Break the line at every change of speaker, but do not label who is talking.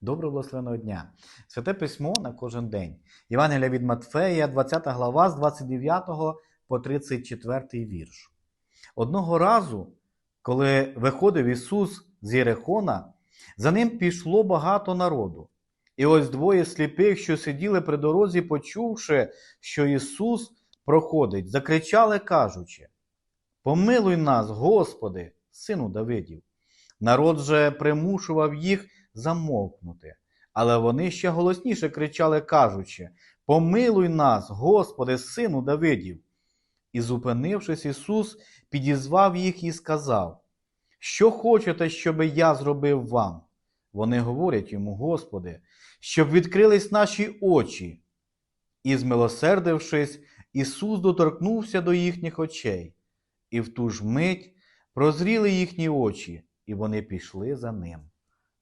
Доброго благословеного дня. Святе письмо на кожен день. Євангелія від Матфея, 20 глава з 29 по 34 вірш. Одного разу, коли виходив Ісус з Єрихона, за ним пішло багато народу. І ось двоє сліпих, що сиділи при дорозі, почувши, що Ісус проходить, закричали, кажучи: Помилуй нас, Господи, сину Давидів. Народ же примушував їх замовкнути, але вони ще голосніше кричали, кажучи: Помилуй нас, Господи, сину Давидів. І, зупинившись, Ісус підізвав їх і сказав: Що хочете, щоби я зробив вам? Вони говорять йому, Господи, щоб відкрились наші очі. І, змилосердившись, Ісус доторкнувся до їхніх очей, і в ту ж мить прозріли їхні очі, і вони пішли за ним.